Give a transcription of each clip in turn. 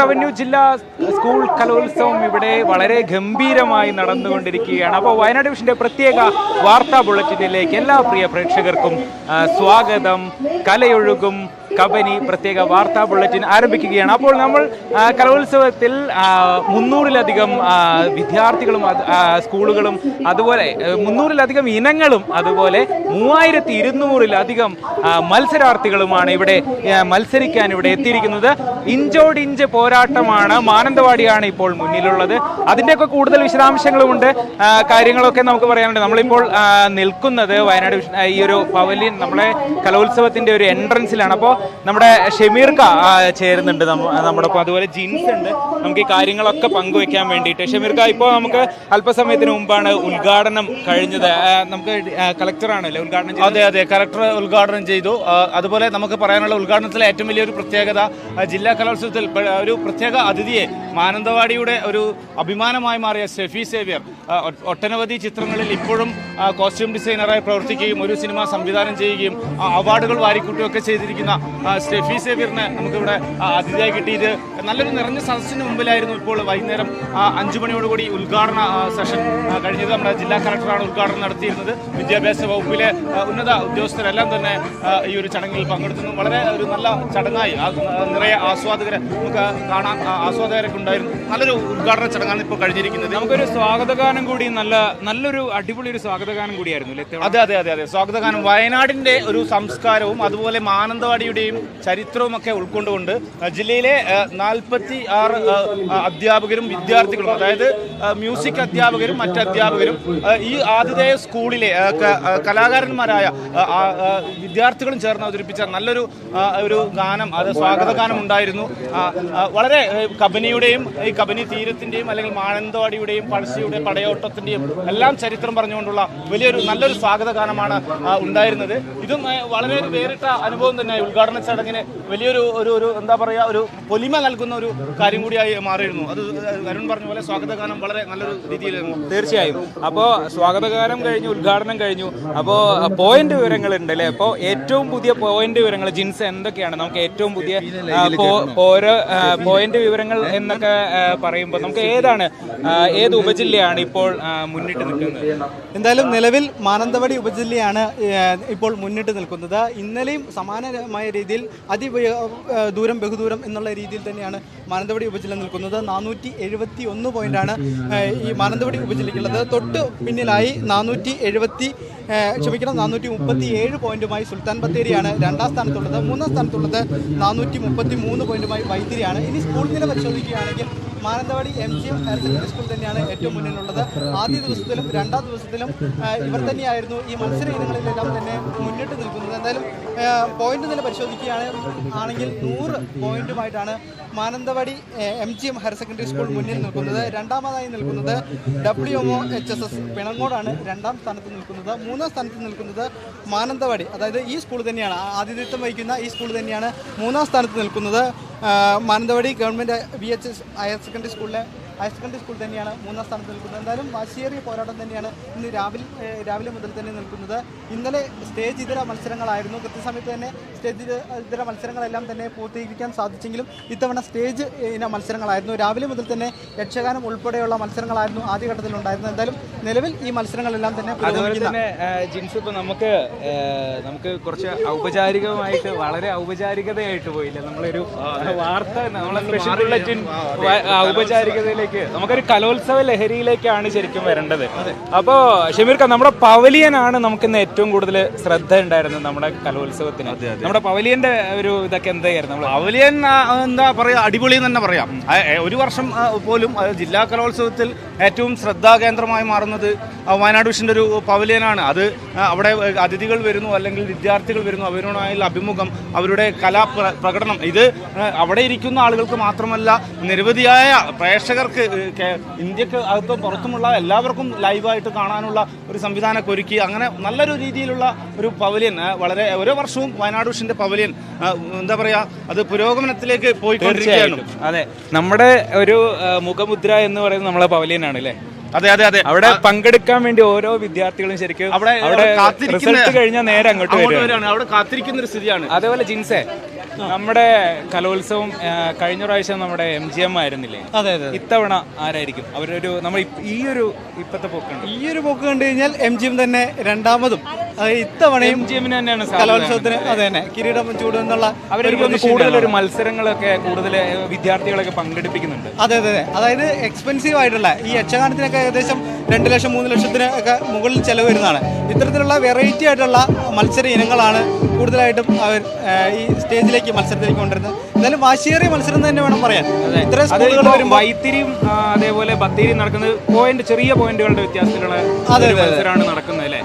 Revenue ജില്ലാ school കലോത്സവം ഇവിടെ വളരെ ഗംഭീരമായി നടന്നുകൊണ്ടിരിക്കുകയാണ്. അപ്പോൾ വയനാട് വിഷന്റെ പ്രത്യേക വാർത്താ ബുള്ളറ്റിനിലേക്ക് എല്ലാ പ്രിയ പ്രേക്ഷകർക്കും സ്വാഗതം. കലയൊഴുകും. കബനി പ്രത്യേക വാർത്താ ബുള്ളറ്റിൻ ആരംഭിക്കുകയാണ്. അപ്പോൾ നമ്മൾ കലോത്സവത്തിൽ മുന്നൂറിലധികം വിദ്യാർത്ഥികളും സ്കൂളുകളും അതുപോലെ മുന്നൂറിലധികം ഇനങ്ങളും അതുപോലെ മൂവായിരത്തി ഇരുന്നൂറിലധികം മത്സരാർത്ഥികളുമാണ് ഇവിടെ മത്സരിക്കാൻ ഇവിടെ എത്തിയിരിക്കുന്നത്. ഇഞ്ചോടിഞ്ച് പോരാട്ടമാണ് മാനന്തവാടിയാണ് ഇപ്പോൾ മുന്നിലുള്ളത്. അതിന്റെയൊക്കെ കൂടുതൽ വിശദാംശങ്ങളുമുണ്ട്. കാര്യങ്ങളൊക്കെ നമുക്ക് പറയാനുണ്ട്. നമ്മളിപ്പോൾ നിൽക്കുന്നത് വയനാട് ഈ ഒരു പവലിയൻ നമ്മളെ കലോത്സവത്തിന്റെ ഒരു എൻട്രൻസിലാണ് അപ്പോൾ നമ്മുടെ ഷെമീർ ചേരുന്നുണ്ട് നമ്മ- നമ്മുടെ ഒപ്പം. അതുപോലെ ജീൻസ് ഉണ്ട്. നമുക്ക് ഈ കാര്യങ്ങളൊക്കെ പങ്കുവെക്കാൻ വേണ്ടിയിട്ട്. ഷമീർക്ക ഇപ്പോൾ നമുക്ക് അല്പസമയത്തിന് മുമ്പാണ് ഉദ്ഘാടനം കഴിഞ്ഞത്. നമുക്ക് കളക്ടറാണല്ലേ ഉദ്ഘാടനം അതെ അതെ. കളക്ടർ ഉദ്ഘാടനം ചെയ്തു. അതുപോലെ നമുക്ക് പറയാനുള്ള ഉദ്ഘാടനത്തിലെ ഏറ്റവും വലിയൊരു പ്രത്യേകത ജില്ലാ കലോത്സവത്തിൽ ഒരു പ്രത്യേക അതിഥിയെ മാനന്തവാടിയുടെ ഒരു അഭിമാനമായി മാറിയ ഷെഫി സേവ്യർ ഒട്ടനവധി ചിത്രങ്ങളിൽ ഇപ്പോഴും കോസ്റ്റ്യൂം ഡിസൈനറായി പ്രവർത്തിക്കുകയും ഒരു സിനിമ സംവിധാനം ചെയ്യുകയും അവാർഡുകൾ വാരിക്കൂട്ടുകയൊക്കെ ചെയ്തിരിക്കുന്ന സ്റ്റെഫി സേവിയറിനെ നമുക്കിവിടെ അതിഥിയായി കിട്ടിയത്. നല്ലൊരു നിറഞ്ഞ സദസ്സിന് മുമ്പിലായിരുന്നു ഇപ്പോൾ വൈകുന്നേരം അഞ്ചു മണിയോടുകൂടി ഉദ്ഘാടന സെഷൻ കഴിഞ്ഞത്. നമ്മുടെ ജില്ലാ കളക്ടറാണ് ഉദ്ഘാടനം നടത്തിയിരുന്നത്. വിദ്യാഭ്യാസ വകുപ്പിലെ ഉന്നത ഉദ്യോഗസ്ഥരെല്ലാം തന്നെ ഈ ഒരു ചടങ്ങിൽ പങ്കെടുത്തു വളരെ ഒരു നല്ല ചടങ്ങായി. നിറയെ ആസ്വാദകരെ നമുക്ക് കാണാൻ ആസ്വാദകരൊക്കെ ഉണ്ടായിരുന്നു. നല്ലൊരു ഉദ്ഘാടന ചടങ്ങാണ് ഇപ്പോൾ കഴിഞ്ഞിരിക്കുന്നത്. നമുക്കൊരു സ്വാഗതഗാനം കൂടി നല്ല നല്ലൊരു അടിപൊളി ഒരു സ്വാഗതഗാനം കൂടിയായിരുന്നു അതെ അതെ അതെ അതെ. സ്വാഗതഗാനം. വയനാടിന്റെ ഒരു സംസ്കാരവും അതുപോലെ മാനന്തവാടിയുടെയും ചരിത്രവും ഒക്കെ ഉൾക്കൊണ്ടുകൊണ്ട് ജില്ലയിലെ നാൽപ്പത്തി ആറ് അധ്യാപകരും വിദ്യാർത്ഥികളും അതായത് മ്യൂസിക് അധ്യാപകരും മറ്റ് അധ്യാപകരും ഈ ആതിഥേയ സ്കൂളിലെ കലാകാരന്മാരായ വിദ്യാർത്ഥികളും ചേർന്ന് അവതരിപ്പിച്ച നല്ലൊരു ഒരു ഗാനം അത് സ്വാഗത ഗാനം ഉണ്ടായിരുന്നു. വളരെ കബനിയുടെയും ഈ കബനി തീരത്തിന്റെയും അല്ലെങ്കിൽ മാനന്തവാടിയുടെയും പഴശ്ശിയുടെ പടയോട്ടത്തിന്റെയും എല്ലാം ചരിത്രം പറഞ്ഞുകൊണ്ടുള്ള വലിയൊരു നല്ലൊരു സ്വാഗത ഗാനമാണ് ഉണ്ടായിരുന്നത്. ഇതും വളരെ ഒരു വേറിട്ട അനുഭവം തന്നെ ഉദ്ഘാടന ചടങ്ങിന് വലിയൊരു ഒരു ഒരു എന്താ പറയുക ഒരു പൊലിമ നൽകുന്ന ഒരു കാര്യം കൂടിയായി മാറിയിരുന്നു. അത് അരുൺ പറഞ്ഞ പോലെ സ്വാഗതഗാനം വളരെ നല്ലൊരു രീതിയിലായിരുന്നു. തീർച്ചയായും. അപ്പോൾ സ്വാഗതഗാനം കഴിഞ്ഞു ഉദ്ഘാടനം കഴിഞ്ഞു. അപ്പോൾ പോയിന്റ് വിവരങ്ങൾ ഉണ്ട് അല്ലേ? അപ്പോൾ ഏറ്റവും പുതിയ പോയിന്റ് വിവരങ്ങൾ ജിൻസ് എന്തൊക്കെയാണ്? നമുക്ക് ഏറ്റവും പുതിയ ഓരോ പോയിന്റ് വിവരങ്ങൾ എന്നൊക്കെ പറയുമ്പോൾ നമുക്ക് ഏതാണ് ഏത് ഉപജില്ലയാണ് ഇപ്പോൾ മുന്നിട്ട് നിൽക്കുന്നത്? എന്തായാലും നിലവിൽ മാനന്തവാടി ഉപജില്ലയാണ് ഇപ്പോൾ മുന്നിട്ട് നിൽക്കുന്നത്. ഇന്നലെയും സമാനമായ രീതിയിൽ അതി ദൂരം ബഹുദൂരം എന്നുള്ള രീതിയിൽ തന്നെയാണ് മാനന്തവാടി ഉപജില്ല നിൽക്കുന്നത്. നാനൂറ്റി എഴുപത്തി ഒന്ന് പോയിന്റാണ് ഈ മാനന്തവാടി ഉപജില്ലയ്ക്കുള്ളത്. തൊട്ട് പിന്നിലായി നാനൂറ്റി എഴുപത്തി ക്ഷമിക്കണം നാനൂറ്റി മുപ്പത്തി ഏഴ് പോയിന്റുമായി സുൽത്താൻ ബത്തേരിയാണ് രണ്ടാം സ്ഥാനത്തുള്ളത്. മൂന്നാം സ്ഥാനത്തുള്ളത് നാനൂറ്റി മുപ്പത്തി മൂന്ന് പോയിന്റുമായി വൈത്തിരിയാണ് ഇനി സ്കൂൾ നില പരിശോധിക്കുകയാണെങ്കിൽ Mananthavady M G M higher secondary school തന്നെയാണ് ഏറ്റവും മുന്നിലുള്ളത്. ആദ്യ ദിവസത്തിലും രണ്ടാം ദിവസത്തിലും ഇവർ തന്നെയായിരുന്നു ഈ മത്സര ഇനങ്ങളിലെല്ലാം തന്നെ മുന്നിട്ട് നിൽക്കുന്നത്. എന്തായാലും പോയിന്റ് നില പരിശോധിക്കുകയാണ് ആണെങ്കിൽ നൂറ് പോയിന്റുമായിട്ടാണ് Mananthavady M G M higher secondary school മുന്നിൽ നിൽക്കുന്നത്. രണ്ടാമതായി നിൽക്കുന്നത് W M O H S S പിണങ്ങോടാണ് രണ്ടാം സ്ഥാനത്ത് നിൽക്കുന്നത്. മൂന്നാം സ്ഥാനത്ത് നിൽക്കുന്നത് മാനന്തവാടി. അതായത് ഈ സ്കൂൾ തന്നെയാണ്. ആതിഥ്യത്വം വഹിക്കുന്ന ഈ സ്കൂൾ തന്നെയാണ് മൂന്നാം സ്ഥാനത്ത് നിൽക്കുന്നത്. Mananthavady government B H S higher secondary സ്കൂളിലെ ഹയർ സെക്കൻഡറി സ്കൂൾ തന്നെയാണ് മൂന്നാം സ്ഥാനത്ത് നിൽക്കുന്നത്. എന്തായാലും വാശിയേറിയ പോരാട്ടം തന്നെയാണ് ഇന്ന് രാവിലെ രാവിലെ മുതൽ തന്നെ നിൽക്കുന്നത്. ഇന്നലെ സ്റ്റേജ് ഇതര മത്സരങ്ങളായിരുന്നു. കൃത്യസമയത്ത് തന്നെ സ്റ്റേജ് ഇത- ഇതര മത്സരങ്ങളെല്ലാം തന്നെ പൂർത്തീകരിക്കാൻ സാധിച്ചെങ്കിലും ഇത്തവണ സ്റ്റേജ് ഇന മത്സരങ്ങളായിരുന്നു. രാവിലെ മുതൽ തന്നെ യക്ഷഗാനം ഉൾപ്പെടെയുള്ള മത്സരങ്ങളായിരുന്നു ആദ്യഘട്ടത്തിൽ ഉണ്ടായിരുന്നത് എന്തായാലും നിലവിൽ ഈ മത്സരങ്ങളെല്ലാം തന്നെ അതുപോലെ തന്നെ ജിൻസ് ഇപ്പോൾ നമുക്ക് നമുക്ക് കുറച്ച് ഔപചാരികമായിട്ട് വളരെ ഔപചാരികതയായിട്ട് പോയില്ല? നമ്മളൊരു വാർത്ത നമ്മളെ സ്പെഷ്യൽ ഔപചാരികതയിലേക്ക് നമുക്കൊരു കലോത്സവ ലഹരിയിലേക്കാണ് ശരിക്കും വരേണ്ടത്. അപ്പോ ഷമീർക്ക നമ്മുടെ പവലിയനാണ് നമുക്ക് ഇന്ന് ഏറ്റവും കൂടുതൽ ശ്രദ്ധ ഉണ്ടായിരുന്നത് നമ്മുടെ കലോത്സവത്തിന്. നമ്മുടെ പവലിയന്റെ ഒരു ഇതൊക്കെ എന്തായിരുന്നു? പവലിയൻ എന്താ പറയാ അടിപൊളി എന്ന് തന്നെ പറയാം. ഒരു വർഷം പോലും ജില്ലാ കലോത്സവത്തിൽ ഏറ്റവും ശ്രദ്ധാകേന്ദ്രമായി മാറുന്നത് വയനാട് വിഷന്റെ ഒരു പവലിയനാണ്. അത് അവിടെ അതിഥികൾ വരുന്നു അല്ലെങ്കിൽ വിദ്യാർത്ഥികൾ വരുന്നു അവരുമായുള്ള അഭിമുഖം അവരുടെ കലാ പ്രകടനം. ഇത് അവിടെ ഇരിക്കുന്ന ആളുകൾക്ക് മാത്രമല്ല നിരവധിയായ പ്രേക്ഷകർക്ക് ഏ, കേ- ഇന്ത്യയ്ക്ക് അകത്തും പുറത്തുമുള്ള എല്ലാവർക്കും ലൈവായിട്ട് കാണാനുള്ള ഒരു സംവിധാനമൊക്കെ ഒരുക്കി അങ്ങനെ നല്ലൊരു രീതിയിലുള്ള ഒരു പവലിയൻ വളരെ ഓരോ വർഷവും വയനാട് വിഷിന്റെ പവലിയൻ എന്താ പറയാ അത് പുരോഗമനത്തിലേക്ക് പോയിക്കൊണ്ടിരിക്കുകയാണ്. അതെ നമ്മുടെ ഒരു മുഖമുദ്ര എന്ന് പറയുന്നത് നമ്മളെ പവലിയനാണ് അല്ലേ? അതെ അതെ അതെ. അവിടെ പങ്കെടുക്കാൻ വേണ്ടി ഓരോ വിദ്യാർത്ഥികളും ശരിക്കും അവിടെ അവിടെ കാത്തിരിക്കുന്ന കഴിഞ്ഞാൽ നേരെ അങ്ങോട്ട് വരികയാണ്. അവിടെ കാത്തിരിക്കുന്ന ഒരു സ്ഥിതിയാണ്. അതേപോലെ ജിൻസെ നമ്മുടെ കലോത്സവം കഴിഞ്ഞ പ്രാവശ്യം നമ്മുടെ എം ജി എം ആയിരുന്നില്ലേ? അതെ അതെ ഇത്തവണ ആരായിരിക്കും? അവരൊരു നമ്മൾ ഈ ഒരു ഇപ്പത്തെ പോക്ക് ഈ ഒരു പോക്ക് കണ്ടു കഴിഞ്ഞാൽ എം ജി എം തന്നെ രണ്ടാമതും. ഇത്തവണയും എം ജി തന്നെയാണ്. കലോത്സവത്തിന് അതെ തന്നെ. കിരീടം ചൂടുന്നുള്ള അവരെനിക്ക് തോന്നുന്നു കൂടുതൽ ഒരു മത്സരങ്ങളൊക്കെ കൂടുതൽ വിദ്യാർത്ഥികളൊക്കെ പങ്കെടുപ്പിക്കുന്നുണ്ട്. അതെ അതെ അതെ. അതായത് എക്സ്പെൻസീവ് ആയിട്ടുള്ള ഈ യക്ഷഗാനത്തിനൊക്കെ ഏകദേശം രണ്ട് ലക്ഷം മൂന്ന് ലക്ഷത്തിന് ഒക്കെ മുകളിൽ ചെലവ് വരുന്നതാണ്. ഇത്തരത്തിലുള്ള വെറൈറ്റി ആയിട്ടുള്ള മത്സര ഇനങ്ങളാണ് കൂടുതലായിട്ടും അവർ ഈ സ്റ്റേജിലേക്ക് മത്സരത്തിലേക്ക് കൊണ്ടുവരുന്നത്. എന്തായാലും വാശിയേറിയ മത്സരം തന്നെ വേണം പറയാൻ. സ്കൂളുകൾ വരുമ്പോൾ വൈത്തിരിയും അതേപോലെ ബത്തേരിയും നടക്കുന്നത് പോയിന്റ് ചെറിയ പോയിന്റുകളുടെ വ്യത്യാസത്തിലുള്ള ഒരു. മത്സരമാണ് നടക്കുന്നത് അല്ലേ?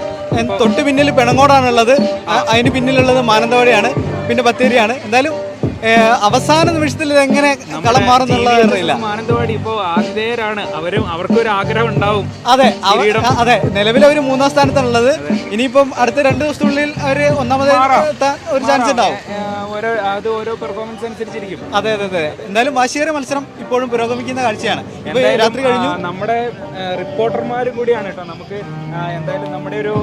തൊട്ട് പിന്നിൽ പെണങ്ങോടാണുള്ളത്. അതിന് പിന്നിലുള്ളത് മാനന്തവാടിയാണ് പിന്നെ ബത്തേരിയാണ്. എന്തായാലും അവസാന നിമിഷത്തിൽ എങ്ങനെ കളം മാറുന്നുള്ളത് അറിയില്ല. മാനന്തവാടി ഇപ്പോ ആതിഥേയരാണ്. അവരും അവർക്ക് ഒരു ആഗ്രഹം ഉണ്ടാവും അതെ അതെ. നിലവിൽ അവർ മൂന്നാം സ്ഥാനത്താണുള്ളത്. ഇനിയിപ്പം അടുത്ത രണ്ട് ദിവസത്തിനുള്ളിൽ അവർ ഒന്നാമത് ഒരു ചാൻസ് ഉണ്ടാവും. ഓരോ അത് ഓരോ പെർഫോമൻസ് അനുസരിച്ചിരിക്കും. അതെ അതെ അതെ. എന്തായാലും വാശിയേറിയ മത്സരം ഇപ്പോഴും പുരോഗമിക്കുന്ന കാഴ്ചയാണ്. ഇപ്പൊ രാത്രി കഴിഞ്ഞു. നമ്മുടെ റിപ്പോർട്ടർമാർ കൂടിയാണ് കേട്ടോ. നമുക്ക് എന്തായാലും നമ്മുടെ ഒരു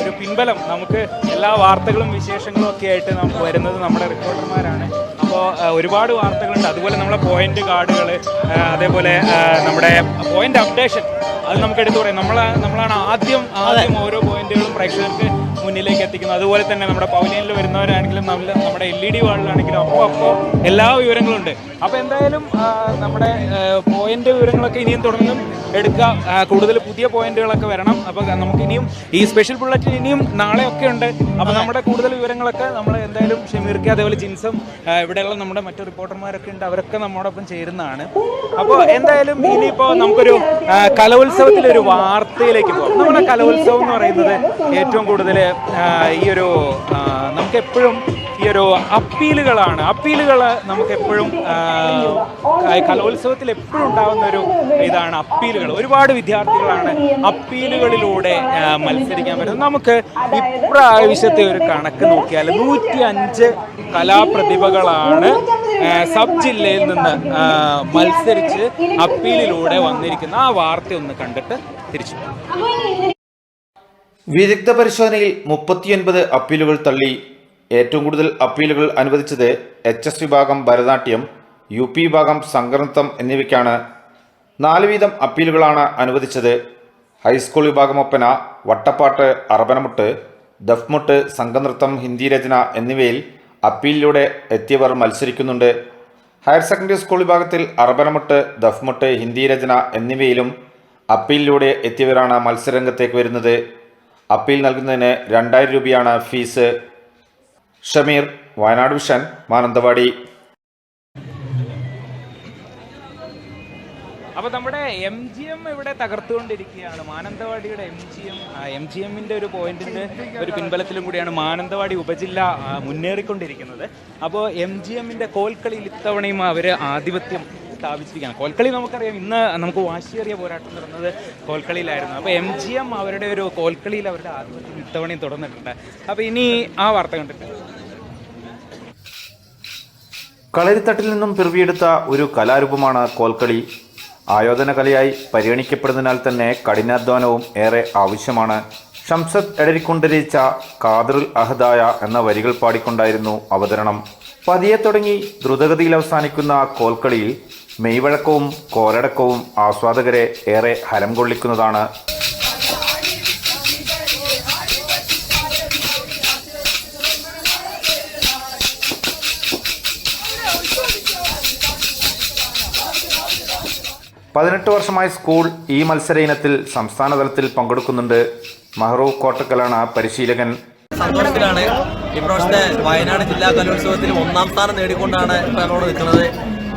ഒരു പിൻബലം. നമുക്ക് എല്ലാ വാർത്തകളും വിശേഷങ്ങളും ഒക്കെ ആയിട്ട് നമുക്ക് വരുന്നത് നമ്മുടെ റിപ്പോർട്ടർമാരാണ് അപ്പോൾ ഒരുപാട് വാർത്തകളുണ്ട്. അതുപോലെ നമ്മളെ പോയിന്റ് കാർഡുകൾ അതേപോലെ നമ്മുടെ പോയിന്റ് അപ്ഡേഷൻ അത് നമുക്ക് എടുത്തു പറയാം. നമ്മളെ നമ്മളാണ് ആദ്യം ആദ്യം ഓരോ പോയിന്റുകളും പ്രേക്ഷകർക്ക് മുന്നിലേക്ക് എത്തിക്കുന്നു. അതുപോലെ തന്നെ നമ്മുടെ പവലിയനിൽ വരുന്നവരാണെങ്കിലും നമ്മൾ നമ്മുടെ എൽ ഇ ഡി വാളിലാണെങ്കിലും അപ്പോൾ അപ്പോൾ എല്ലാ വിവരങ്ങളും ഉണ്ട് അപ്പോൾ എന്തായാലും നമ്മുടെ പോയിന്റ് വിവരങ്ങളൊക്കെ ഇനിയും തുടർന്നും എടുക്കുക കൂടുതൽ പുതിയ പോയിന്റുകളൊക്കെ വരണം. അപ്പോൾ നമുക്ക് ഇനിയും ഈ സ്പെഷ്യൽ ബുള്ളറ്റിൻ ഇനിയും നാളെയൊക്കെ ഉണ്ട്. അപ്പോൾ നമ്മുടെ കൂടുതൽ വിവരങ്ങളൊക്കെ നമ്മൾ എന്തായാലും ഷമീർക്ക് അതേപോലെ ജിൻസും ഇവിടെയുള്ള നമ്മുടെ മറ്റു റിപ്പോർട്ടർമാരൊക്കെ ഉണ്ട്. അവരൊക്കെ നമ്മോടൊപ്പം ചേരുന്നതാണ്. അപ്പോൾ എന്തായാലും ഇനിയിപ്പോൾ നമുക്കൊരു കലോത്സവത്തിലൊരു വാർത്തയിലേക്ക് പോകാം. നമ്മുടെ കലോത്സവം എന്ന് പറയുന്നത് ഏറ്റവും കൂടുതൽ ഈ ഒരു നമുക്കെപ്പോഴും ഈ ഒരു അപ്പീലുകളാണ്. അപ്പീലുകൾ നമുക്ക് എപ്പോഴും കലോത്സവത്തിൽ എപ്പോഴും ഉണ്ടാകുന്ന ഒരു ഇതാണ് അപ്പീലുകൾ. ഒരുപാട് വിദ്യാർത്ഥികളാണ് അപ്പീലുകളിലൂടെ മത്സരിക്കാൻ പറ്റുന്നത് നമുക്ക് ഇപ്രാവശ്യത്തെ ഒരു കണക്ക് നോക്കിയാൽ നൂറ്റി അഞ്ച് കലാപ്രതിഭകളാണ് സബ് ജില്ലയിൽ നിന്ന് മത്സരിച്ച് അപ്പീലിലൂടെ വന്നിരിക്കുന്ന ആ വാർത്ത ഒന്ന് കണ്ടിട്ട് തിരിച്ചു. വിദഗ്ധ പരിശോധനയിൽ മുപ്പത്തിയൊൻപത് അപ്പീലുകൾ തള്ളി. ഏറ്റവും കൂടുതൽ അപ്പീലുകൾ അനുവദിച്ചത് എച്ച് എസ് വിഭാഗം ഭരതനാട്യം യു പി വിഭാഗം സംഘനൃത്തം എന്നിവയ്ക്കാണ്. നാല് വീതം അപ്പീലുകളാണ് അനുവദിച്ചത്. ഹൈസ്കൂൾ വിഭാഗം ഒപ്പന വട്ടപ്പാട്ട് അറബനമുട്ട് ദഫ്മുട്ട് സംഘനൃത്തം ഹിന്ദി രചന എന്നിവയിൽ അപ്പീലിലൂടെ എത്തിയവർ മത്സരിക്കുന്നുണ്ട്. ഹയർ സെക്കൻഡറി സ്കൂൾ വിഭാഗത്തിൽ അറബനമുട്ട് ദഫ്മുട്ട് ഹിന്ദി രചന എന്നിവയിലും അപ്പീലിലൂടെ എത്തിയവരാണ് മത്സരരംഗത്തേക്ക് വരുന്നത്. അപ്പീൽ നൽകുന്നതിന് രണ്ടായിരം രൂപയാണ് ഫീസ്. ഷമീർ വയനാട് വിഷൻ മാനന്തവാടി. അപ്പോൾ നമ്മുടെ എം ജി എം ഇവിടെ തകർത്തുകൊണ്ടിരിക്കുകയാണ്. മാനന്തവാടിയുടെ M G M M G എമ്മിന്റെ ഒരു പോയിന്റിന്റെ ഒരു പിൻബലത്തിലും കൂടിയാണ് മാനന്തവാടി ഉപജില്ല മുന്നേറിക്കൊണ്ടിരിക്കുന്നത്. അപ്പോൾ എം ജി എമ്മിന്റെ കോൽക്കളിയിൽ ഇത്തവണയും അവർ ആധിപത്യം സ്ഥാപിച്ചിരിക്കുകയാണ്. കോൽക്കളി നമുക്കറിയാം ഇന്ന് നമുക്ക് വാശിയേറിയ പോരാട്ടം നടന്നത് കോൽക്കളിയിലായിരുന്നു. അപ്പോൾ എം ജി എം അവരുടെ ഒരു കോൽക്കളിയിൽ അവരുടെ ആധിപത്യം ഇത്തവണയും തുടർന്നിട്ടുണ്ട്. അപ്പോൾ ഇനി ആ വാർത്ത കണ്ടിട്ട്. കളരിത്തട്ടിൽ നിന്നും പിറവിയെടുത്ത ഒരു കലാരൂപമാണ് കോൽക്കളി. ആയോധന കലയായി പരിഗണിക്കപ്പെടുന്നതിനാൽ തന്നെ കഠിനാധ്വാനവും ഏറെ ആവശ്യമാണ്. ഷംസദ് എടരിക്കൊണ്ട് രചിച്ച കാദറുൽ അഹദായ എന്ന വരികൾ പാടിക്കൊണ്ടായിരുന്നു അവതരണം. പതിയെ തുടങ്ങി ദ്രുതഗതിയിൽ അവസാനിക്കുന്ന കോൽക്കളിയിൽ മെയ്വഴക്കവും കോരടക്കവും ആസ്വാദകരെ ഏറെ ഹരം കൊള്ളിക്കുന്നതാണ്. പതിനെട്ട് വർഷമായി സ്കൂൾ ഈ മത്സര ഇനത്തിൽ സംസ്ഥാന തലത്തിൽ പങ്കെടുക്കുന്നുണ്ട്. മഹ്റൂ കോട്ടക്കലാണ് പരിശീലകൻ. സങ്കടത്തിലാണ് ഇപ്രാവശ്യത്തെ വയനാട് ജില്ലാ കലോത്സവത്തിൽ ഒന്നാം സ്ഥാനം നേടിക്കൊണ്ടാണ് ഇപ്പോൾ നിൽക്കുന്നത്.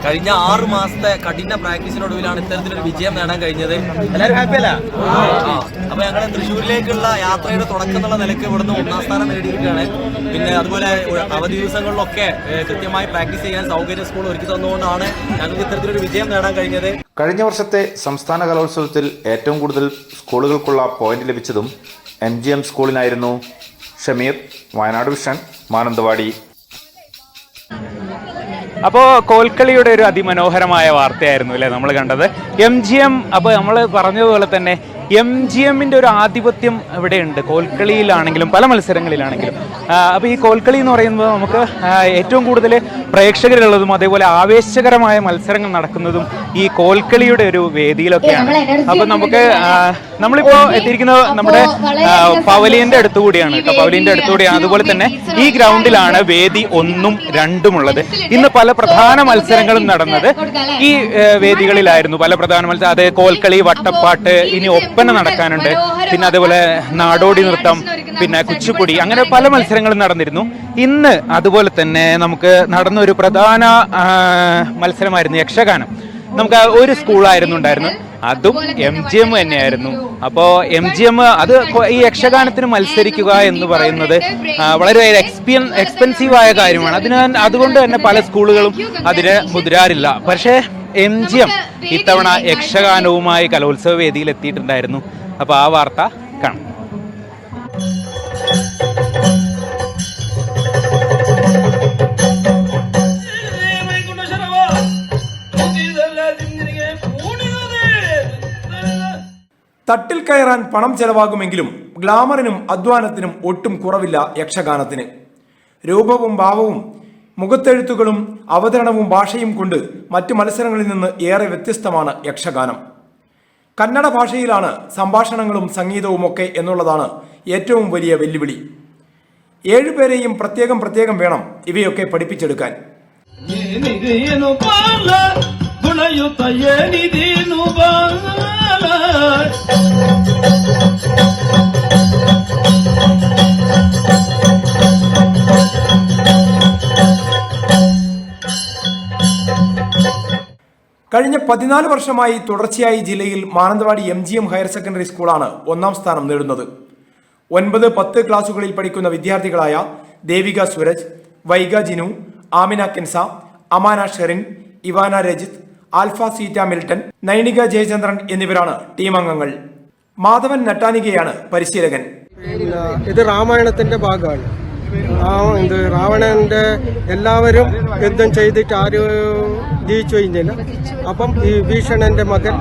കഴിഞ്ഞ ആറ് മാസത്തെ കഠിന പ്രാക്ടീസിനൊടുവിലാണ് ഇത്തരത്തിലൊരു വിജയം നേടാൻ കഴിഞ്ഞത്. എല്ലാവരും ഹാപ്പി അല്ല? അപ്പൊ ഞങ്ങൾ തൃശ്ശൂരിലേക്കുള്ള യാത്രയുടെ തുടക്കം എന്നുള്ള നിലയ്ക്ക് ഇവിടുന്ന് ഒന്നാം സ്ഥാനം നേടിയിരിക്കുകയാണ്. പിന്നെ അതുപോലെ അവധി ദിവസങ്ങളിലൊക്കെ കൃത്യമായി പ്രാക്ടീസ് ചെയ്യാൻ സൗകര്യ സ്കൂൾ ഒരുക്കി തന്നുകൊണ്ടാണ് ഞങ്ങൾക്ക് ഇത്തരത്തിലൊരു വിജയം നേടാൻ കഴിഞ്ഞത്. കഴിഞ്ഞ വർഷത്തെ സംസ്ഥാന കലോത്സവത്തിൽ ഏറ്റവും കൂടുതൽ സ്കൂളുകൾക്കുള്ള പോയിന്റ് ലഭിച്ചതും എം ജി എം സ്കൂളിനായിരുന്നു ഷമീർ വയനാട് വിഷൻ മാനന്തവാടി. അപ്പോൾ കോൽക്കളിയുടെ ഒരു അതിമനോഹരമായ വാർത്തയായിരുന്നു അല്ലേ നമ്മൾ കണ്ടത്? എം ജി എം അപ്പോൾ നമ്മൾ പറഞ്ഞതുപോലെ തന്നെ എം ജി എമ്മിന്റെ ഒരു ആധിപത്യം ഇവിടെയുണ്ട്. കോൽക്കളിയിലാണെങ്കിലും പല മത്സരങ്ങളിലാണെങ്കിലും. അപ്പോൾ ഈ കോൽക്കളി എന്ന് പറയുമ്പോൾ നമുക്ക് ഏറ്റവും കൂടുതൽ പ്രേക്ഷകരുള്ളതും അതേപോലെ ആവേശകരമായ മത്സരങ്ങൾ നടക്കുന്നതും ഈ കോൽക്കളിയുടെ ഒരു വേദിയിലൊക്കെയാണ്. അപ്പൊ നമുക്ക് നമ്മളിപ്പോ എത്തിയിരിക്കുന്നത് നമ്മുടെ പവലിയന്റെ അടുത്തുകൂടിയാണ് കേട്ടോ. പവലിയന്റെ അടുത്തുകൂടിയാണ്. അതുപോലെ തന്നെ ഈ ഗ്രൗണ്ടിലാണ് വേദി ഒന്നും രണ്ടും ഉള്ളത് ഇന്ന് പല പ്രധാന മത്സരങ്ങളും നടന്നത് ഈ വേദികളിലായിരുന്നു. പല പ്രധാന മത്സരം അത് കോൽക്കളി വട്ടപ്പാട്ട് ഇനി ഒപ്പന നടക്കാനുണ്ട്. പിന്നെ അതുപോലെ നാടോടി നൃത്തം പിന്നെ കുച്ചുപുടി അങ്ങനെ പല മത്സരങ്ങളും നടന്നിരുന്നു. ഇന്ന് അതുപോലെ തന്നെ നമുക്ക് നടന്ന ഒരു പ്രധാന മത്സരമായിരുന്നു യക്ഷഗാനം. നമുക്ക് ഒരു സ്കൂളായിരുന്നു ഉണ്ടായിരുന്നു അതും എം ജി എം തന്നെയായിരുന്നു. അപ്പോൾ എം ജി എം അത് ഈ യക്ഷഗാനത്തിന് മത്സരിക്കുക എന്ന് പറയുന്നത് വളരെ എക്സ്പിയൻ എക്സ്പെൻസീവ് ആയ കാര്യമാണ്. അതിന് അതുകൊണ്ട് തന്നെ പല സ്കൂളുകളും അതിന് മുതിരാറില്ല. പക്ഷേ എം ജി എം ഇത്തവണ യക്ഷഗാനവുമായി കലോത്സവ വേദിയിൽ എത്തിയിട്ടുണ്ടായിരുന്നു. അപ്പോൾ ആ വാർത്ത കാണാം. തട്ടിൽ കയറാൻ പണം ചെലവാകുമെങ്കിലും ഗ്ലാമറിനും അധ്വാനത്തിനും ഒട്ടും കുറവില്ല യക്ഷഗാനത്തിന്. രൂപവും ഭാവവും മുഖത്തെഴുത്തുകളും അവതരണവും ഭാഷയും കൊണ്ട് മറ്റു മത്സരങ്ങളിൽ നിന്ന് ഏറെ വ്യത്യസ്തമാണ് യക്ഷഗാനം. കന്നഡ ഭാഷയിലാണ് സംഭാഷണങ്ങളും സംഗീതവും ഒക്കെ എന്നുള്ളതാണ് ഏറ്റവും വലിയ വെല്ലുവിളി. ഏഴുപേരെയും പ്രത്യേകം പ്രത്യേകം വേണം ഇവയൊക്കെ പഠിപ്പിച്ചെടുക്കാൻ. ഗുണയുതയനിതീനുബാ കഴിഞ്ഞ പതിനാല് വർഷമായി തുടർച്ചയായി ജില്ലയിൽ Mananthavady M G M higher secondary സ്കൂളാണ് ഒന്നാം സ്ഥാനം നേടുന്നത്. ഒൻപത് പത്ത് ക്ലാസുകളിൽ പഠിക്കുന്ന വിദ്യാർത്ഥികളായ ദേവിക സുരജ് വൈഗ ജിനു ആമിന കെൻസ അമാന ഷെറിൻ ഇവാന രജിത് ആൽഫ സീറ്റ മിൽട്ടൺ നൈനിക ജയചന്ദ്രൻ എന്നിവരാണ് ടീം അംഗങ്ങൾ. മാധവൻ നട്ടാനികയാണ് പരിശീലകൻ. ഇത് രാമായണത്തിന്റെ ഭാഗമാണ്. ആ ഇത് രാവണന്റെ എല്ലാവരും യുദ്ധം ചെയ്തിട്ട് ആരും ജയിച്ചു കഴിഞ്ഞില്ല. അപ്പം ഈ ഭീഷണന്റെ മകൻ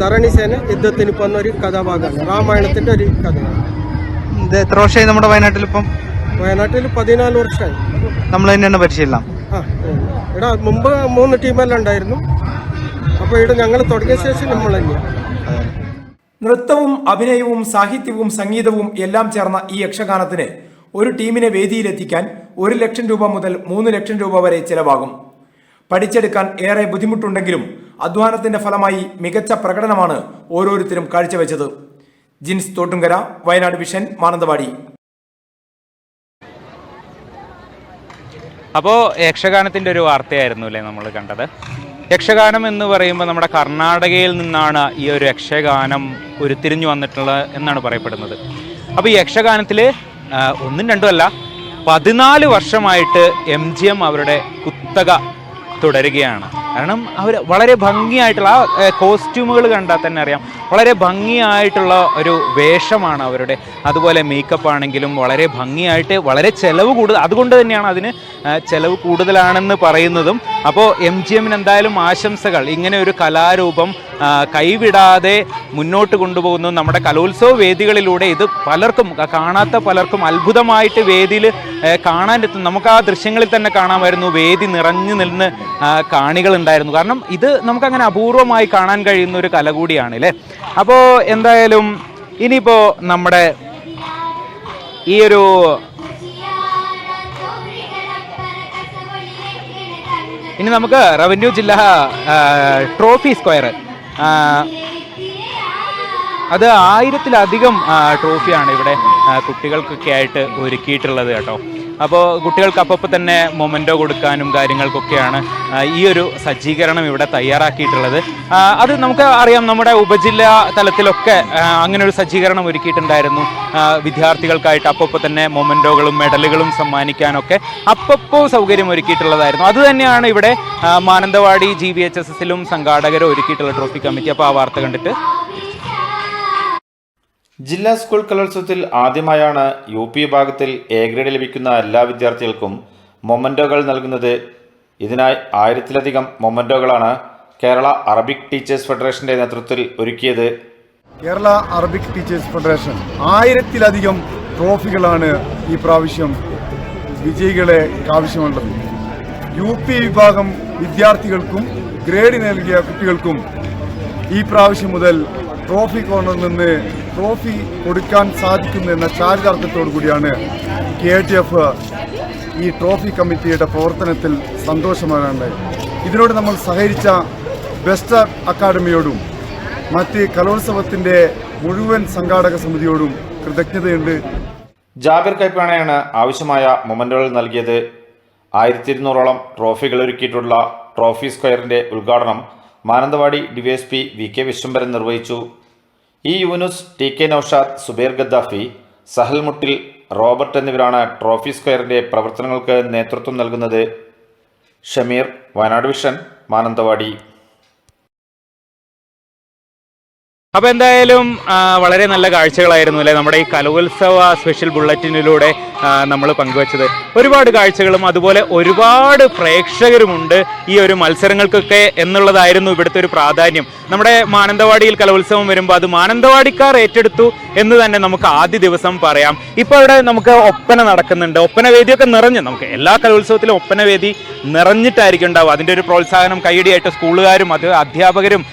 തരണിസേന യുദ്ധത്തിന് പോകുന്ന ഒരു കഥാഭാഗമാണ്. രാമായണത്തിന്റെ ഒരു കഥയാണ് ഇത് എത്ര വർഷമായി നമ്മുടെ വയനാട്ടിൽ ഇപ്പം? വയനാട്ടിൽ പതിനാല് വർഷമായി. നമ്മൾ തന്നെയാണ് പരിശീലനം. ആ എടാ മുമ്പ് മൂന്ന് ടീമെല്ലാം ഉണ്ടായിരുന്നു. അപ്പോൾ ഇവിടെ ഞങ്ങൾ തുടങ്ങിയ ശേഷം നമ്മൾ തന്നെയാണ് നൃത്തവും അഭിനയവും സാഹിത്യവും സംഗീതവും എല്ലാം ചേർന്ന ഈ യക്ഷഗാനത്തിന് ഒരു ടീമിനെ വേദിയിലെത്തിക്കാൻ ഒരു ലക്ഷം രൂപ മുതൽ മൂന്ന് ലക്ഷം രൂപ വരെ ചിലവാകും. പഠിച്ചെടുക്കാൻ ഏറെ ബുദ്ധിമുട്ടുണ്ടെങ്കിലും അധ്വാനത്തിന്റെ ഫലമായി മികച്ച പ്രകടനമാണ് ഓരോരുത്തരും കാഴ്ചവെച്ചത്. ജിൻസ് തോട്ടുങ്കര വയനാട് വിഷൻ മാനന്തവാടി. അപ്പോൾ യക്ഷഗാനത്തിന്റെ ഒരു വാർത്തയായിരുന്നു അല്ലേ നമ്മൾ കണ്ടത്? യക്ഷഗാനം എന്ന് പറയുമ്പോൾ നമ്മുടെ കർണാടകയിൽ നിന്നാണ് ഈ ഒരു യക്ഷഗാനം ഉരുത്തിരിഞ്ഞു വന്നിട്ടുള്ളത് എന്നാണ് പറയപ്പെടുന്നത്. അപ്പോൾ ഈ യക്ഷഗാനത്തിൽ ഒന്നും രണ്ടും അല്ല പതിനാല് വർഷമായിട്ട് എം ജി എം അവരുടെ കുത്തക തുടരുകയാണ്. കാരണം അവർ വളരെ ഭംഗിയായിട്ടുള്ള ആ കോസ്റ്റ്യൂമുകൾ കണ്ടാൽ തന്നെ അറിയാം. വളരെ ഭംഗിയായിട്ടുള്ള ഒരു വേഷമാണ് അവരുടെ. അതുപോലെ മേക്കപ്പ് ആണെങ്കിലും വളരെ ഭംഗിയായിട്ട് വളരെ ചിലവ് കൂടുതൽ അതുകൊണ്ട് തന്നെയാണ് അതിന് ചിലവ് കൂടുതലാണെന്ന് പറയുന്നതും. അപ്പോൾ എം ജി എമ്മിന് എന്തായാലും ആശംസകൾ. ഇങ്ങനെ ഒരു കലാരൂപം കൈവിടാതെ മുന്നോട്ട് കൊണ്ടുപോകുന്നു. നമ്മുടെ കലോത്സവ വേദികളിലൂടെ ഇത് പലർക്കും കാണാത്ത പലർക്കും അത്ഭുതമായിട്ട് വേദിയിൽ കാണാൻ നമുക്ക് ആ ദൃശ്യങ്ങളിൽ തന്നെ കാണാമായിരുന്നു. വേദി നിറഞ്ഞു നിന്ന് ആ, കാണികളുണ്ടായിരുന്നു കാരണം ഇത് നമുക്കങ്ങനെ അപൂർവമായി കാണാൻ കഴിയുന്ന ഒരു കല കൂടിയാണ് അല്ലേ? അപ്പോൾ എന്തായാലും ഇനിയിപ്പോൾ നമ്മുടെ ഈ ഒരു ഇനി നമുക്ക് റവന്യൂ ജില്ല ട്രോഫി സ്ക്വയർ അത് ആയിരത്തിലധികം ട്രോഫിയാണ് ഇവിടെ കുട്ടികൾക്കൊക്കെ ആയിട്ട് ഒരുക്കിയിട്ടുള്ളത് കേട്ടോ. അപ്പോൾ കുട്ടികൾക്ക് അപ്പോൾ തന്നെ മൊമെന്റോ കൊടുക്കാനും കാര്യങ്ങൾക്കൊക്കെയാണ് ഈ ഒരു സജ്ജീകരണം ഇവിടെ തയ്യാറാക്കിയിട്ടുള്ളത്. അത് നമുക്ക് അറിയാം നമ്മുടെ ഉപജില്ലാ തലത്തിലൊക്കെ അങ്ങനെ ഒരു സജ്ജീകരണം ഒരുക്കിയിട്ടുണ്ടായിരുന്നു. വിദ്യാർത്ഥികൾക്കായിട്ട് അപ്പോൾ തന്നെ മൊമെന്റോകളും മെഡലുകളും സമ്മാനിക്കാനൊക്കെ അപ്പോൾ സൗകര്യം ഒരുക്കിയിട്ടുള്ളതായിരുന്നു. അത് തന്നെയാണ് ഇവിടെ Mananthavady G B H S എസിലും സംഘാടകർ ഒരുക്കിയിട്ടുള്ള ട്രോഫി കമ്മിറ്റി. അപ്പോൾ ആ വാർത്ത കണ്ടിട്ട് ജില്ലാ സ്കൂൾ കലോത്സവത്തിൽ ആദ്യമായാണ് യു പി വിഭാഗത്തിൽ എ ഗ്രേഡ് ലഭിക്കുന്ന എല്ലാ വിദ്യാർത്ഥികൾക്കും മൊമന്റോകൾ നൽകുന്നത്. ഇതിനായി ആയിരത്തിലധികം മൊമന്റോകളാണ് കേരള അറബിക് ടീച്ചേഴ്സ് ഫെഡറേഷന്റെ നേതൃത്വത്തിൽ ഒരുക്കിയത്. കേരള അറബിക് ടീച്ചേഴ്സ് ഫെഡറേഷൻ ആയിരത്തിലധികം ട്രോഫികളാണ് ഈ പ്രാവശ്യം വിജയികളെ ആവശ്യമുള്ളത്. യു പി വിഭാഗം വിദ്യാർത്ഥികൾക്കും ഗ്രേഡ് നൽകിയ കുട്ടികൾക്കും ഈ പ്രാവശ്യം മുതൽ ട്രോഫി കോണിൽ നിന്ന് ട്രോഫി കൊടുക്കാൻ സാധിക്കുന്നു എന്ന ചാരിതാർത്ഥ്യത്തോടു കൂടിയാണ് കെ ടി എഫ് ഈ ട്രോഫി കമ്മിറ്റിയുടെ പ്രവർത്തനത്തിൽ സന്തോഷമാകാണ്ട് ഇതിനോട് നമ്മൾ സഹകരിച്ച ബെസ്റ്റ് അക്കാദമിയോടും മറ്റ് കലോത്സവത്തിന്റെ മുഴുവൻ സംഘാടക സമിതിയോടും കൃതജ്ഞതയുണ്ട്. ജാബിർ കൈപ്പാണയാണ് ആവശ്യമായ മൊമെന്റുകൾ നൽകിയത്. ആയിരത്തി ഇരുന്നൂറോളം ട്രോഫികൾ ഒരുക്കിയിട്ടുള്ള ട്രോഫി സ്ക്വയറിന്റെ ഉദ്ഘാടനം Mananthavady DYSP V K Viswambharan നിർവഹിച്ചു. E Yunus T K Noushad Zubair Gaddafi സഹൽമുട്ടിൽ റോബർട്ട് എന്നിവരാണ് ട്രോഫി സ്ക്വയറിന്റെ പ്രവർത്തനങ്ങൾക്ക് നേതൃത്വം നൽകുന്നത്. ഷമീർ വയനാട് വിഷൻ മാനന്തവാടി. അപ്പൊ എന്തായാലും വളരെ നല്ല കാഴ്ചകളായിരുന്നു അല്ലെ? നമ്മുടെ ഈ കലോത്സവ സ്പെഷ്യൽ ബുള്ളറ്റിനിലൂടെ നമ്മൾ പങ്കുവച്ചത്. ഒരുപാട് കാഴ്ചകളും അതുപോലെ ഒരുപാട് പ്രേക്ഷകരുമുണ്ട് ഈ ഒരു മത്സരങ്ങൾക്കൊക്കെ എന്നുള്ളതായിരുന്നു ഇവിടുത്തെ ഒരു പ്രാധാന്യം. നമ്മുടെ മാനന്തവാടിയിൽ കലോത്സവം വരുമ്പോൾ അത് മാനന്തവാടിക്കാർ ഏറ്റെടുത്തു. എന്ന് തന്നെ നമുക്ക് ആദ്യ ദിവസം പറയാം. ഇപ്പോൾ ഇവിടെ നമുക്ക് ഒപ്പന നടക്കുന്നുണ്ട്. ഒപ്പന വേദിയൊക്കെ നിറഞ്ഞു നമുക്ക് എല്ലാ കലോത്സവത്തിലും ഒപ്പന വേദി നിറഞ്ഞിട്ടായിരിക്കും ഉണ്ടാവും അതിന്റെ ഒരു പ്രോത്സാഹനം കൈയടിയായിട്ട് സ്കൂളുകാരും അത് അധ്യാപകരും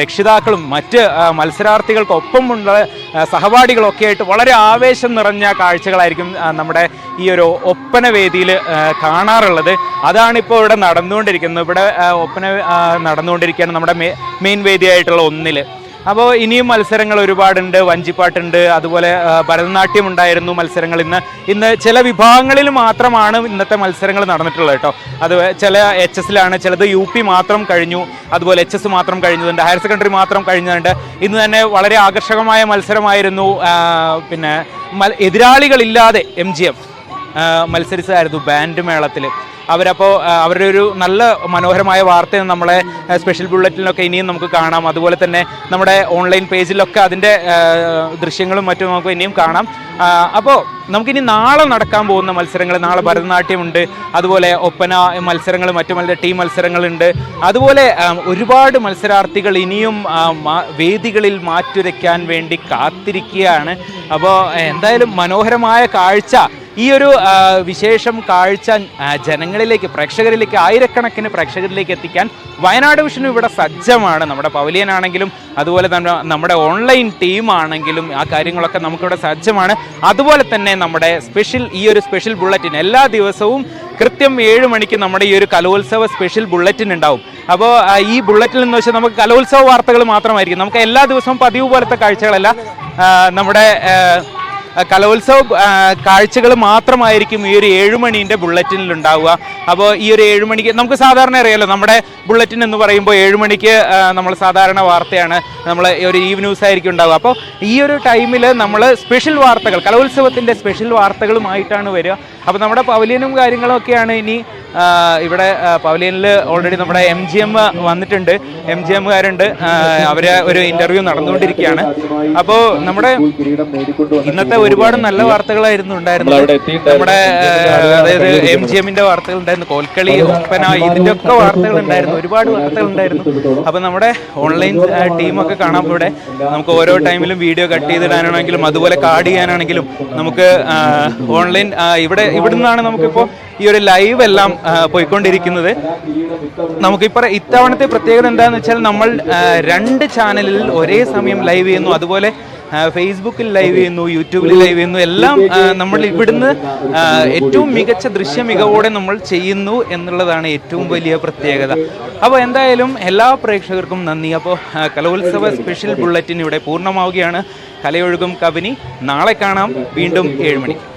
രക്ഷിതാക്കളും മറ്റ് മത്സരാർത്ഥികൾക്കൊപ്പമുള്ള സഹപാഠികളൊക്കെ ആയിട്ട് വളരെ ആവേശം നിറഞ്ഞ കാഴ്ചകളായിരിക്കും നമ്മുടെ ഈ ഒരു ഒപ്പന വേദിയിൽ കാണാറുള്ളത്. അതാണ് ഇപ്പോൾ ഇവിടെ നടന്നുകൊണ്ടിരിക്കുന്നത്. ഇവിടെ ഒപ്പന നടന്നുകൊണ്ടിരിക്കുകയാണ് നമ്മുടെ മെയിൻ വേദിയായിട്ടുള്ള ഒന്നിൽ അപ്പോൾ ഇനിയും മത്സരങ്ങൾ ഒരുപാടുണ്ട് വഞ്ചിപ്പാട്ടുണ്ട്. അതുപോലെ ഭരതനാട്യം ഉണ്ടായിരുന്നു മത്സരങ്ങൾ ഇന്ന്. ഇന്ന് ചില വിഭാഗങ്ങളിൽ മാത്രമാണ് ഇന്നത്തെ മത്സരങ്ങൾ നടന്നിട്ടുള്ളത് കേട്ടോ. അത് ചില എച്ച് എസിലാണ് ചിലത് യു പി മാത്രം കഴിഞ്ഞു. അതുപോലെ എച്ച് എസ് മാത്രം കഴിഞ്ഞതുണ്ട്. ഹയർ സെക്കൻഡറി മാത്രം കഴിഞ്ഞതുണ്ട്. ഇന്ന് തന്നെ വളരെ ആകർഷകമായ മത്സരമായിരുന്നു പിന്നെ എതിരാളികളില്ലാതെ എം ജി എം മത്സരിച്ചതായിരുന്നു ബാൻഡ് മേളത്തിൽ അവരപ്പോൾ അവരുടെ ഒരു നല്ല മനോഹരമായ വാർത്ത നമ്മളെ സ്പെഷ്യൽ ബുള്ളറ്റിനൊക്കെ ഇനിയും നമുക്ക് കാണാം. അതുപോലെ തന്നെ നമ്മുടെ ഓൺലൈൻ പേജിലൊക്കെ അതിന്റെ ദൃശ്യങ്ങളും മറ്റും നമുക്ക് ഇനിയും കാണാം. അപ്പോൾ നമുക്കിനി നാളെ നടക്കാൻ പോകുന്ന മത്സരങ്ങൾ നാളെ ഭരതനാട്യമുണ്ട് അതുപോലെ ഒപ്പന മത്സരങ്ങൾ മറ്റു മത്സര ടീം മത്സരങ്ങളുണ്ട്. അതുപോലെ ഒരുപാട് മത്സരാർത്ഥികൾ ഇനിയും വേദികളിൽ മാറ്റുരയ്ക്കാൻ വേണ്ടി കാത്തിരിക്കുകയാണ്. അപ്പോൾ എന്തായാലും മനോഹരമായ കാഴ്ച ഈ ഒരു വിശേഷം കാഴ്ച ജനങ്ങളിലേക്ക് പ്രേക്ഷകരിലേക്ക് ആയിരക്കണക്കിന് പ്രേക്ഷകരിലേക്ക് എത്തിക്കാൻ വയനാട് വിഷനും ഇവിടെ സജ്ജമാണ്. നമ്മുടെ പവലിയൻ ആണെങ്കിലും അതുപോലെ തന്നെ നമ്മുടെ ഓൺലൈൻ ടീം ആണെങ്കിലും ആ കാര്യങ്ങളൊക്കെ നമുക്കിവിടെ സജ്ജമാണ്. അതുപോലെ തന്നെ നമ്മുടെ സ്പെഷ്യൽ ഈ ഒരു സ്പെഷ്യൽ ബുള്ളറ്റിൻ എല്ലാ ദിവസവും കൃത്യം ഏഴ് മണിക്ക് നമ്മുടെ ഈ ഒരു കലോത്സവ സ്പെഷ്യൽ ബുള്ളറ്റിൻ ഉണ്ടാവും. അപ്പോൾ ഈ ബുള്ളറ്റിൽ എന്ന് വെച്ചാൽ നമുക്ക് കലോത്സവ വാർത്തകൾ മാത്രമായിരിക്കും. നമുക്ക് എല്ലാ ദിവസവും പതിവ് പോലത്തെ കാഴ്ചകളല്ല. നമ്മുടെ കലോത്സവ കാഴ്ചകൾ മാത്രമായിരിക്കും ഈ ഒരു ഏഴുമണീന്റെ ബുള്ളറ്റിനിൽ ഉണ്ടാവുക. അപ്പോൾ ഈ ഒരു ഏഴുമണിക്ക് നമുക്ക് സാധാരണ അറിയാലോ നമ്മുടെ ബുള്ളറ്റിൻ എന്ന് പറയുമ്പോൾ ഏഴുമണിക്ക് നമ്മൾ സാധാരണ വാർത്തയാണ്. നമ്മൾ ഒരു ഈവ് ന്യൂസ് ആയിരിക്കും ഉണ്ടാവുക. അപ്പോൾ ഈ ഒരു ടൈമിൽ നമ്മൾ സ്പെഷ്യൽ വാർത്തകൾ കലോത്സവത്തിന്റെ സ്പെഷ്യൽ വാർത്തകളുമായിട്ടാണ് വരിക. അപ്പോൾ നമ്മുടെ പവലിയനും കാര്യങ്ങളൊക്കെയാണ് ഇനി ഇവിടെ പവലിയനിൽ ഓൾറെഡി നമ്മുടെ എം ജി എം വന്നിട്ടുണ്ട്. എം ജി എമ്മുകാരുണ്ട് അവർ ഒരു ഇന്റർവ്യൂ നടന്നുകൊണ്ടിരിക്കുകയാണ്. അപ്പോൾ നമ്മുടെ ഇന്നത്തെ ഒരുപാട് നല്ല വാർത്തകളായിരുന്നു ഉണ്ടായിരുന്നത്. നമ്മുടെ അതായത് എം ജി എമ്മിന്റെ വാർത്തകൾ ഉണ്ടായിരുന്നു കോൽക്കളി ഒപ്പന ഇതിന്റെ ഒക്കെ വാർത്തകൾ ഉണ്ടായിരുന്നു ഒരുപാട് വാർത്തകൾ ഉണ്ടായിരുന്നു അപ്പൊ നമ്മുടെ ഓൺലൈൻ ടീമൊക്കെ കാണാൻ ഇവിടെ. നമുക്ക് ഓരോ ടൈമിലും വീഡിയോ കട്ട് ചെയ്തിടാനാണെങ്കിലും അതുപോലെ കാർഡ് ചെയ്യാനാണെങ്കിലും നമുക്ക് ഓൺലൈൻ ഇവിടെ ഇവിടുന്നാണ് നമുക്കിപ്പോൾ ഈ ഒരു ലൈവ് എല്ലാം പോയിക്കൊണ്ടിരിക്കുന്നത്. നമുക്കിപ്പോൾ ഇത്തവണത്തെ പ്രത്യേകത എന്താണെന്ന് വെച്ചാൽ നമ്മൾ രണ്ട് ചാനലിൽ ഒരേ സമയം ലൈവ് ചെയ്യുന്നു. അതുപോലെ ഫേസ്ബുക്കിൽ ലൈവ് ചെയ്യുന്നു യൂട്യൂബിൽ ലൈവ് ചെയ്യുന്നു. എല്ലാം നമ്മൾ ഇവിടുന്ന് ഏറ്റവും മികച്ച ദൃശ്യ മികവോടെ നമ്മൾ ചെയ്യുന്നു എന്നുള്ളതാണ് ഏറ്റവും വലിയ പ്രത്യേകത. അപ്പോൾ എന്തായാലും എല്ലാ പ്രേക്ഷകർക്കും നന്ദി. അപ്പോൾ കലോത്സവ സ്പെഷ്യൽ ബുള്ളറ്റിൻ ഇവിടെ പൂർണമാവുകയാണ്. കലയൊഴുകും കബനി. നാളെ കാണാം. വീണ്ടും ഏഴ് മണിക്ക്